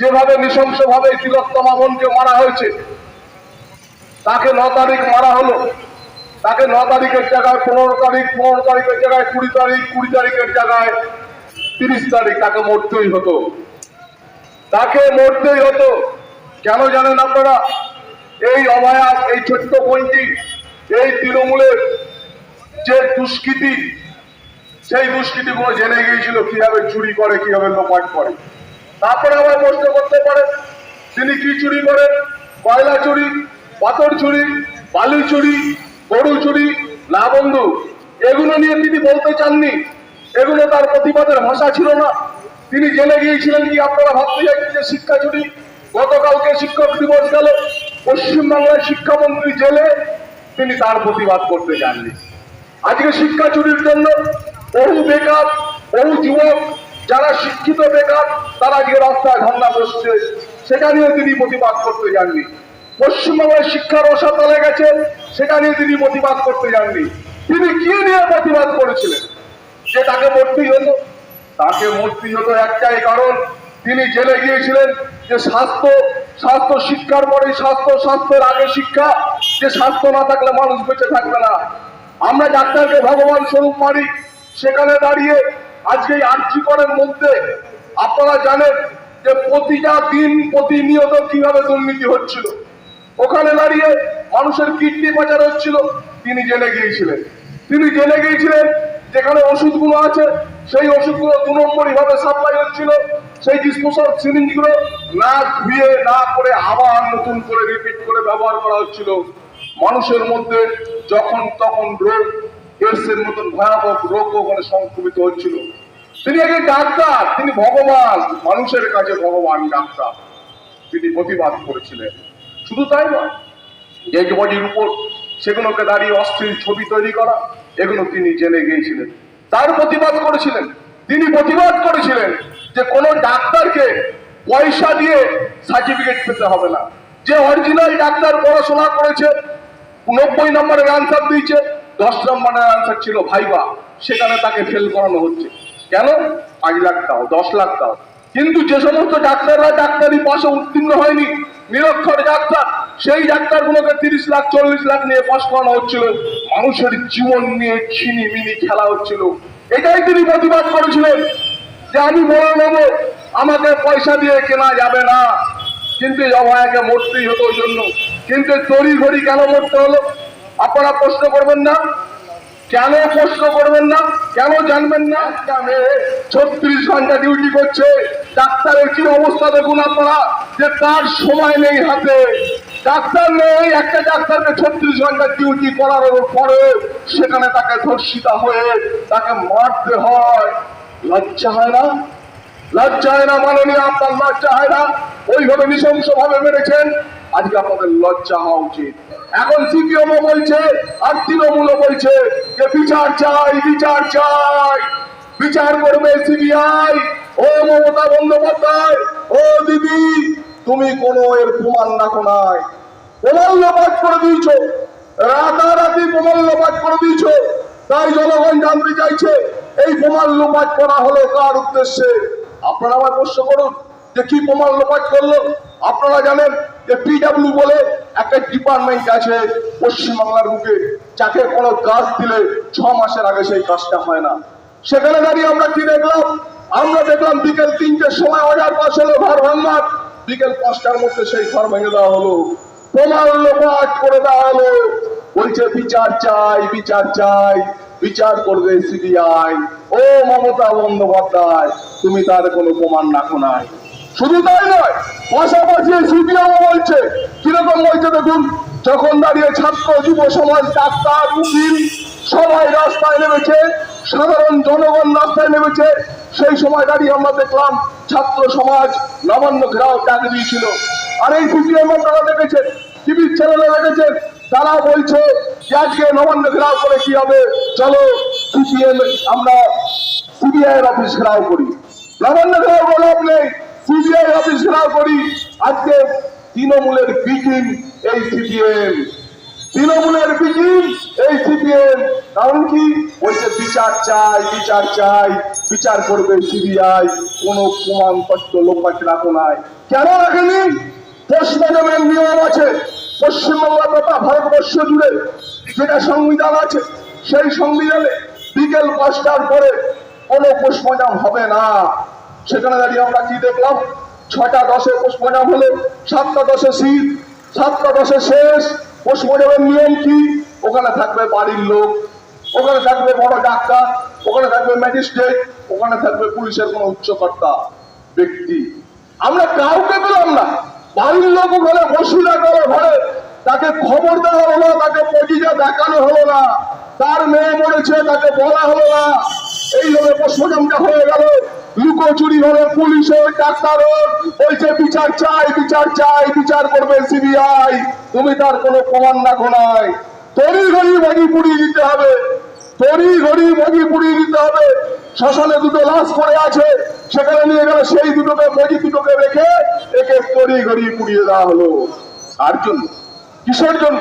যেভাবে নৃশংসভাবে তিলোত্তমা বোনকে মারা হয়েছে, তাকে ন তারিখ মারা হলো। তাকে ন তারিখের জায়গায় পনেরো তারিখ, পনেরো তারিখের জায়গায় কুড়ি তারিখ, কুড়ি তারিখের জায়গায় তিরিশ তারিখ তাকে মরতেই হতো। তাকে মরতেই হতো। কেন জানেন আপনারা? এই অভয়া এই ছোট্ট বইটি, এই তৃণমূলের যে দুষ্কৃতি, সেই দুষ্কৃতিগুলো জেনে গিয়েছিল, কীভাবে চুরি করে, কীভাবে লোপাট করে। তারপরে আবার প্রশ্ন করতে পারে, তিনি কি চুরি করেন? কয়লা চুরি, পাথর চুরি, বালি চুরি, গরু চুরি, না বন্ধু, এগুলো নিয়ে তিনি বলতে চাননি। এগুলো তার প্রতিবাদের ভাষা ছিল না। তিনি জেনে গিয়েছিলেন কি আপনারা ভাবতে চাইছেন যে শিক্ষা চুরি? গতকালকে শিক্ষক দিবস গেল, পশ্চিমবাংলার শিক্ষামন্ত্রী জেলে তিনি তার প্রতিবাদ করতে চাননি আজকে শিক্ষা চুরির জন্য বহু বেকার, বহু যুবক যারা শিক্ষিত বেকার, তারা আজকে রাস্তায় ধর্ণা বসছে। সেটা নিয়ে তিনি প্রতিবাদ করতে যাননি। পশ্চিমবঙ্গের শিক্ষার রসাতলে গেছে, সেটা নিয়ে তিনি প্রতিবাদ করতে যাননি। তিনি কি নিয়ে প্রতিবাদ করেছিলেন? যে তাকে মরতেই হতো। তাকে মরতেই হতো একটাই কারণ, তিনি জেলে গিয়েছিলেন যে স্বাস্থ্য স্বাস্থ্য শিক্ষার পরে স্বাস্থ্য, স্বাস্থ্যের আগে শিক্ষা, যে স্বাস্থ্য না থাকলে মানুষ বেঁচে থাকবে না। আমরা ডাক্তারকে ভগবান স্বরূপ মানি, সেখানে দাঁড়িয়ে আজকে এই আর্যিকরের মধ্যে আপনারা জানেন যে প্রতিটা দিন প্রতিনিয়ত কীভাবে দুর্নীতি হচ্ছিল। ওখানে দাঁড়িয়ে মানুষের কিডনি পাচার হচ্ছিল, তিনি জেনে গিয়েছিলেন। তিনি জেনে গিয়েছিলেন, যেখানে ওষুধগুলো আছে, সেই ওষুধগুলো দু নম্বরই ভাবে সাপ্লাই হচ্ছিল, সেই ডিসপোজাল সিরিঞ্জগুলো না ধুয়ে, না করে আবার নতুন করে রিপিট করে ব্যবহার করা হচ্ছিল। মানুষের মধ্যে যখন তখন রোগ এডসের মতন ভয়াবহ রোগ ওখানে সংক্রমিত হচ্ছিল। তিনি একজন ডাক্তার, তিনি ভগবান, মানুষের কাছে ভগবান, ডাক্তার। তিনি প্রতিবাদ করেছিলেন। শুধু তাই নয় উপর সেগুলোকে দাঁড়িয়ে অস্থির ছবি তৈরি করা, এগুলো তিনি জেনে গিয়েছিলেন। তার প্রতিবাদ করেছিলেন। তিনি প্রতিবাদ করেছিলেন যে কোনো ডাক্তারকে পয়সা দিয়ে সার্টিফিকেট পেতে হবে না। যে অরিজিনাল ডাক্তার পড়াশোনা করেছে, নব্বই নম্বরের আনসার দিয়েছে, দশ নম্বরের আনসার ছিল ভাইবা। সেখানে তাকে ফেল করানো হচ্ছে। কেন? পাঁচ লাখ দাও, দশ লাখ দাও। কিন্তু যে সমস্ত ডাক্তাররা ডাক্তারি পাশে উত্তীর্ণ হয়নি, নিরক্ষর ডাক্তার, সেই ডাক্তারগুলোকে তিরিশ লাখ, চল্লিশ লাখ নিয়ে পাশ করানো হচ্ছিল। মানুষের জীবন নিয়ে ছিনি মিনি খেলা হচ্ছিল। এটাই তিনি প্রতিবাদ করেছিলেন যে আমি বলে নেব, আমাকে পয়সা দিয়ে কেনা যাবে না। কিন্তু অভয়াকে মরতেই হতো ওই জন্য। কিন্তু তরি ঘড়ি কেন মরতে হলো? আপনারা প্রশ্ন করবেন না? কেন প্রশ্ন করবেন না? কেন জানবেন না? ছত্রিশ ঘণ্টা ডিউটি করছে। ডাক্তারের কি অবস্থা দেখুন আপনারা? যে তার সময় নেই হাতে। ডাক্তার নেই, একটা ডাক্তারকে ছত্রিশ ঘণ্টা ডিউটি করার পরে সেখানে তাকে ধর্ষিতা হয়ে তাকে মারতে হয়। লজ্জা হয় না? লজ্জা হয় না মাননীয় আপনার লজ্জা হয় না? ওইভাবে নৃশংস ভাবে মেরেছেন। আজকে আপনাদের লজ্জা হওয়া উচিত। এখন সিপিএম বলছে, আর তৃণমূলও বলছে যে বিচার চাই বিচার চাই। বিচার করবে সিবিআই। ও মমতা বন্দ্যোপাধ্যায়, ও দিদি, তুমি কোনো এর প্রমাণ রাখো নাই। প্রমাণ লোপাট করে দিয়েছ। রাতারাতি প্রমাণ লোপাট করে দিয়েছ। তাই জনগণ জানতে চাইছে, এই প্রমাণ লোপাট করা হলো কার উদ্দেশ্যে? আপনারা আবার প্রশ্ন করুন যে কি প্রমাণ লোপাট করল? আপনারা জানেন যে পিডাব্লিউ বলে একটা ডিপার্টমেন্ট আছে পশ্চিমবাংলার বুকে, যাকে কোনো কাজ দিলে ছ মাসের আগে সেই কাজটা হয় না। সেখানে দাঁড়িয়ে আমরা কি দেখলাম? আমরা দেখলাম বিকেল তিনটের সময় অর্ডার পাস হলো ঘর ভাঙার বিকেল পাঁচটার মধ্যে সেই ঘর ভেঙে দেওয়া হলো। প্রমাণ লোপাট করে দেওয়া হলো। বলছে, বিচার চাই বিচার চাই, বিচার করবে সিবিআই। ও মমতা বন্দ্যোপাধ্যায়, তুমি তার কোনো প্রমাণ রাখো নাই। শুধু তাই নয়, পাশাপাশি সিপিএম বলছে, কীরকম বলছে দেখুন, যখন দাঁড়িয়ে ছাত্র যুব সমাজ ডাক্তার, উকিল সবাই রাস্তায় নেমেছে, সাধারণ জনগণ রাস্তায় নেমেছে, সেই সময় দাঁড়িয়ে আমরা দেখলাম ছাত্র সমাজ নবান্ন ঘেরাও ডাক দিয়েছিল। আর এই সিপিএম আপনারা দেখেছেন টিভির চ্যানেলে দেখেছেন, তারা বলছে যে আজকে নবান্ন ঘেরাও করে কি হবে? চলো সিপিএম, আমরা সিবিআই অফিস ঘেরাও করি। নবান্ন ঘেরাও করে নেই। সিবিআই অফিস ঘেরাও করি। আজকে তৃণমূলের বিকিন এই সিপিএম। তৃণমূলের বিজিম এই সিপিএম। কারণ কি? বলছে বিচার চাই বিচার চাই, বিচার করবে সিবিআই। কোনো প্রমাণপত্র লোকপাট রাখো নাই। কেন রাখেনি? পোস্টমর্টমের নিয়ম আছে। পশ্চিমবঙ্গ তথা ভারতবর্ষ জুড়ে যেটা সংবিধান আছে, সেই সংবিধানে বিকেল পাঁচটার পরে কোনো পোস্টমর্টম হবে না। সেখানে দাঁড়িয়ে আমরা কি দেখলাম? ছটা দশে পোস্টমর্টম হলো, সাতটা দশে শীত, সাতটা দশে শেষ। পোস্টমর্টমের নিয়ম কি? ওখানে থাকবে বাড়ির লোক, ওখানে থাকবে বড় ডাক্তার, ওখানে থাকবে ম্যাজিস্ট্রেট, ওখানে থাকবে পুলিশের কোনো উচ্চকর্তা ব্যক্তি। আমরা কাউকে পেলাম না। বাড়ির লোক ওখানে বসিরা করে ঘরে। তাকে খবর দেওয়া হলো না, তাকে পজিটা দেখানো হলো না। তার মেয়ে মরেছে, তাকে বলা হলো না। এইভাবে পোস্টমর্টমটা হয়ে গেল। লুকোচুরি হলো পুলিশ হোক ডাক্তার হোক বলছে বিচার চাই বিচার চাই, বিচার করবে সিবিআই। তুমি তার কোনো প্রমাণ রাখো নাই। তরি ঘড়ি ভাগি পুড়িয়ে দিতে হবে। তরি ঘড়ি বাগি পুড়িয়ে দিতে হবে। শ্মশানে দুটো লাশ পড়ে আছে, সেখানে নিয়ে গেলে সেই দুটোকে মজি দুটোকে রেখে একে তরি ঘড়ি পুড়িয়ে দেওয়া হলো। আর জন্য? কিসের জন্য?